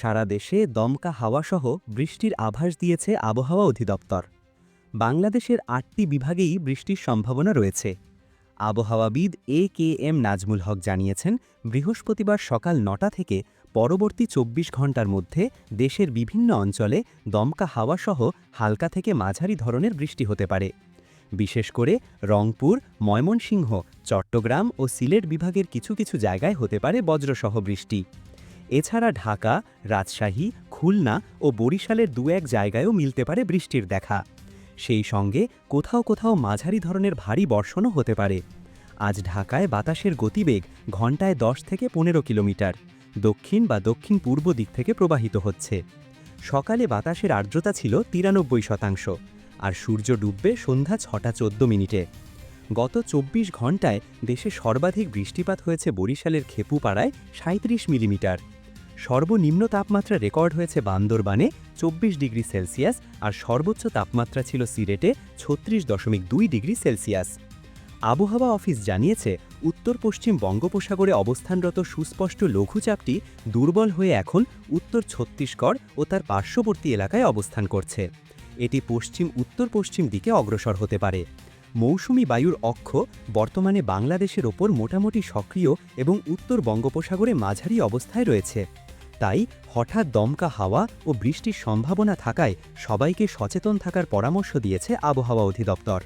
সারা দেশে দমকা হাওয়াসহ বৃষ্টির আভাস দিয়েছে আবহাওয়া অধিদপ্তর। বাংলাদেশের আটটি বিভাগেই বৃষ্টির সম্ভাবনা রয়েছে। আবহাওয়াবিদ এ কে এম নাজমুল হক জানিয়েছেন, বৃহস্পতিবার সকাল নটা থেকে পরবর্তী চব্বিশ ঘণ্টার মধ্যে দেশের বিভিন্ন অঞ্চলে দমকা হাওয়াসহ হালকা থেকে মাঝারি ধরনের বৃষ্টি হতে পারে। বিশেষ করে রংপুর, ময়মনসিংহ, চট্টগ্রাম ও সিলেট বিভাগের কিছু কিছু জায়গায় হতে পারে বজ্রসহ বৃষ্টি। এছাড়া ঢাকা, রাজশাহী, খুলনা ও বরিশালের দু এক জায়গায়ও মিলতে পারে বৃষ্টির দেখা। সেই সঙ্গে কোথাও কোথাও মাঝারি ধরনের ভারী বর্ষণও হতে পারে। আজ ঢাকায় বাতাসের গতিবেগ ঘন্টায় দশ থেকে পনেরো কিলোমিটার। দক্ষিণ বা দক্ষিণ পূর্ব দিক থেকে প্রবাহিত হচ্ছে। সকালে বাতাসের আর্দ্রতা ছিল তিরানব্বই শতাংশ, আর সূর্য ডুববে সন্ধ্যা ছটা চোদ্দ মিনিটে। গত চব্বিশ ঘন্টায় দেশে সর্বাধিক বৃষ্টিপাত হয়েছে বরিশালের খেপুপাড়ায় সাঁত্রিশ মিলিমিটার। সর্বনিম্ন তাপমাত্রা রেকর্ড হয়েছে বান্দরবানে চব্বিশ ডিগ্রি সেলসিয়াস আর সর্বোচ্চ তাপমাত্রা ছিল সিলেটে ছত্রিশ দশমিক দুই ডিগ্রি সেলসিয়াস। আবহাওয়া অফিস জানিয়েছে উত্তর পশ্চিম বঙ্গোপসাগরে অবস্থানরত সুস্পষ্ট লঘুচাপটি দুর্বল হয়ে এখন উত্তর ছত্তিশগড় ও তার পার্শ্ববর্তী এলাকায় অবস্থান করছে। এটি পশ্চিম উত্তর পশ্চিম দিকে অগ্রসর হতে পারে। মৌসুমি বায়ুর অক্ষ বর্তমানে বাংলাদেশের ওপর মোটামুটি সক্রিয় এবং উত্তর বঙ্গোপসাগরে মাঝারি অবস্থায় রয়েছে। তাই হঠাৎ দমকা হাওয়া ও বৃষ্টির সম্ভাবনা থাকায় সবাইকে সচেতন থাকার পরামর্শ দিয়েছে আবহাওয়া অধিদপ্তর।